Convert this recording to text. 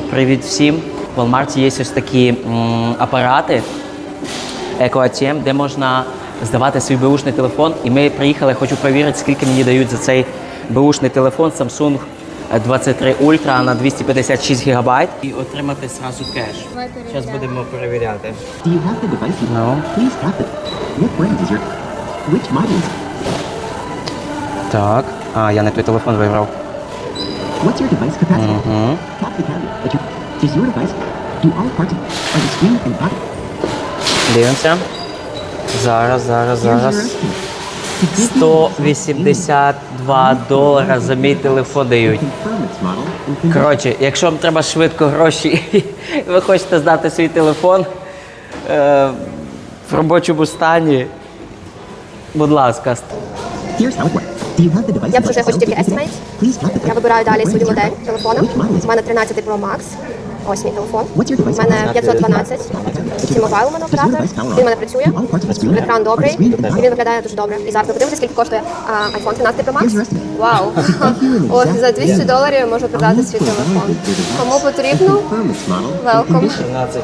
Привіт всім! В Walmart є ось такі м, апарати EcoATM, де можна здавати свій беушний телефон. І ми приїхали, хочу перевірити, скільки мені дають за цей беушний телефон Samsung 23 Ultra на 256 гігабайт і отримати зразу кеш. Зараз будемо перевіряти. Do you have the device? you- No. Please tap it. What brand is your... Which model is? Так. А, я не той телефон вибрав. What's your device capacity? Tap the your... Does your device do all parts of the screen and body? Дивимося. Зараз, зараз, зараз. estimate. To give you an exact 182 долара за мій телефон дають. Коротше, якщо вам треба швидко гроші, і ви хочете здати свій телефон е, в робочому стані, будь ласка. Я б вже хочу тільки estimate. Я вибираю далі свою модель телефону. У мене 13 Pro Max. Ось мій телефон. У мене number? 512. T-Mobile у мене оператор. Він у мене працює. Екран добрий. І він виглядає дуже добре. І зараз ми подивимося, скільки коштує а, iPhone 13 Pro Max. Вау. О, за 200 доларів можна продати свій телефон. Кому потрібно? Confirm